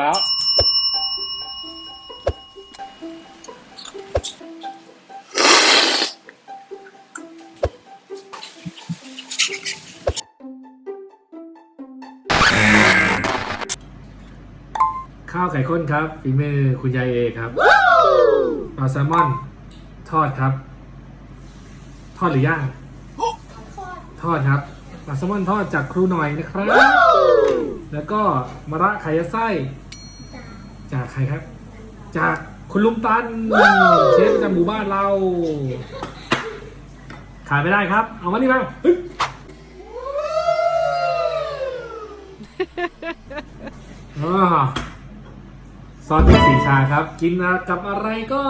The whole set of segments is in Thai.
แล้วข้าวไข่ข้นครับฝีมือคุณยายเอครับปลาแซลมอนทอดครับ ทอดหรือย่าง ทอดครับปลาแซลมอนทอดจากครูหน่อยนะครับ แล้วก็มะระไข่ยัดไส้ จากใครครับ จากคุณลุงตันเชฟประจำหมู่บ้านเรา ขายไม่ได้ครับ เอามานี่มาเฮ้ยอ่าซอสพริกสีชาครับ กินกับอะไรก็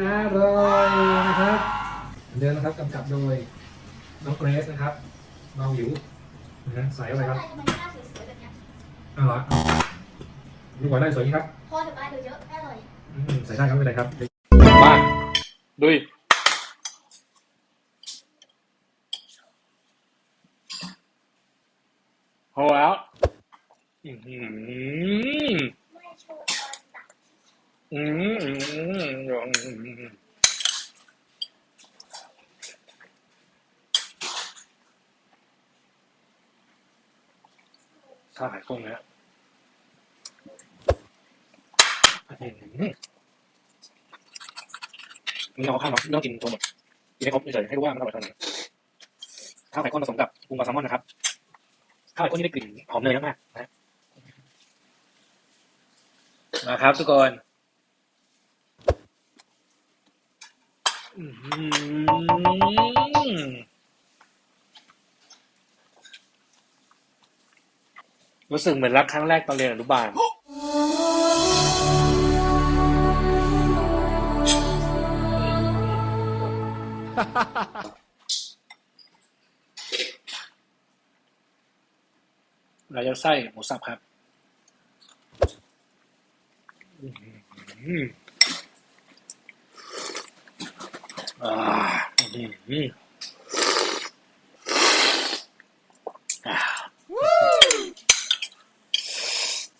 อร่อยนะครับเหมือนเดิมนะครับกำกับโดยน้องเกรซนะครับเมาหิวนะฮะใส่เข้าไปครับทำไมไม่น่าสวยๆแบบเนี้ยอร่อย ดูก่อนได้สวยนี้ครับพอเถอะป้าเดี๋ยวเยอะแค่เลยอืมใส่ได้ครับไม่เป็นไรครับมาดุยพอแล้วอื้อหือไม่โชว์ตอนตักอืมอืมอืมข้าวไข่ข้นนะ อื้อหือนี่เอาข้าวมาไม่ต้องกินตัวหมดกินให้ครบเฉยๆให้รู้ว่ามันอร่อยเท่าไหร่ข้าวไข่ข้นผสมกับปรุงปลาแซลมอนนะครับข้าวไข่ข้นนี่ได้กลิ่นหอมเนยมากๆนะมาครับทุกคนรู้สึกเหมือนรักครั้งแรกตอนเรียนอนุบาล เราจะไส้หมูสับครับอื้อหืออ่าอื้อหืออ่า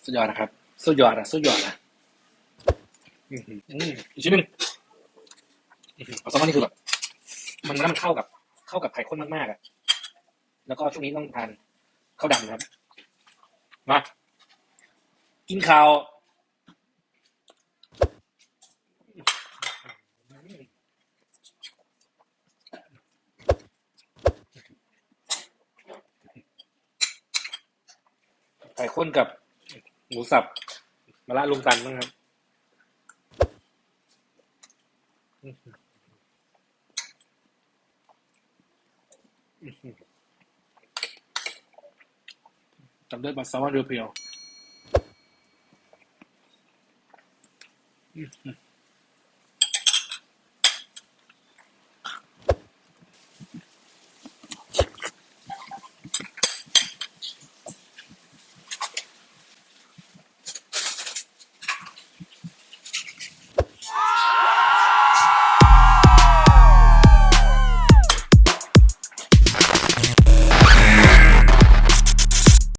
สุดยอดนะครับ สุดยอดนะสุดยอดนะอื้อหืออืมอีกชิ้นหนึ่งอื้อหือเอาซอสนี่คือแบบ มันแล้วมันเข้ากับ เข้ากับไข่ข้นมากๆอะ แล้วก็ช่วงนี้ต้องทานข้าวดำนะครับ มา กินข้าวไข่ข้นกับหมูสับมาละลุงตันบ้างครับ ตามด้วยบัสซาม